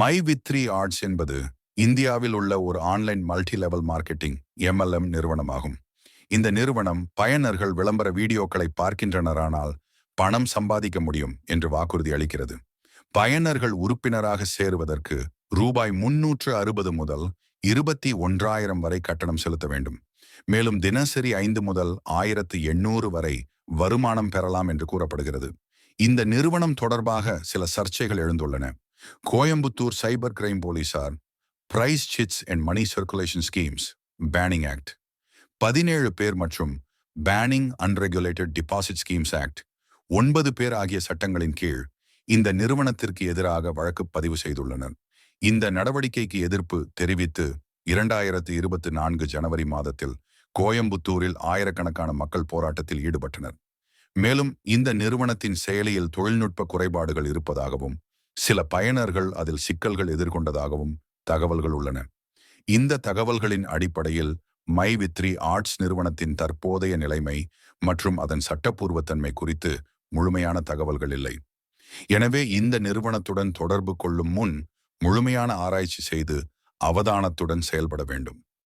My with three arts என்பது இந்தியாவில் உள்ள ஒரு online multi level marketing MLM நிறுவனமாகும். இந்த நிறுவனம் பயனர்கள் விளம்பர வீடியோக்களை பார்க்கின்றனரானால் பணம் சம்பாதிக்க முடியும் என்று வாக்குறுதி அளிக்கிறது. பயனர்கள் உறுப்பினராக சேருவதற்கு ரூபாய் முன்னூற்று அறுபது முதல் இருபத்தி ஒன்றாயிரம் வரை கட்டணம் செலுத்த வேண்டும். மேலும் தினசரி ஐந்து முதல் ஆயிரத்து எண்ணூறு வரை வருமானம் பெறலாம் என்று கூறப்படுகிறது. இந்த நிறுவனம் தொடர்பாக சில சர்ச்சைகள் எழுந்துள்ளன. கோயம்புத்தூர் சைபர் கிரைம் போலீசார் prize chits and money circulation schemes banning act. பதினேழு பேர் மற்றும் banning unregulated deposit schemes act. ஒன்பது பேர் ஆகிய சட்டங்களின் கீழ் இந்த நிறுவனத்திற்கு எதிராக வழக்கு பதிவு செய்துள்ளனர். இந்த நடவடிக்கைக்கு எதிர்ப்பு தெரிவித்து இரண்டாயிரத்து இருபத்தி நான்கு ஜனவரி மாதத்தில் கோயம்புத்தூரில் ஆயிரக்கணக்கான மக்கள் போராட்டத்தில் ஈடுபட்டனர். மேலும் இந்த நிறுவனத்தின் செயலியில் தொழில்நுட்ப குறைபாடுகள் இருப்பதாகவும் சில பயனர்கள் அதில் சிக்கல்கள் எதிர்கொண்டதாகவும் தகவல்கள் உள்ளன. இந்த தகவல்களின் அடிப்படையில் மை வித்ரி ஆர்ட்ஸ் நிறுவனத்தின் தற்போதைய நிலைமை மற்றும் அதன் சட்டப்பூர்வத்தன்மை குறித்து முழுமையான தகவல்கள் இல்லை. எனவே இந்த நிறுவனத்துடன் தொடர்பு கொள்ளும் முன் முழுமையான ஆராய்ச்சி செய்து அவதானத்துடன் செயல்பட வேண்டும்.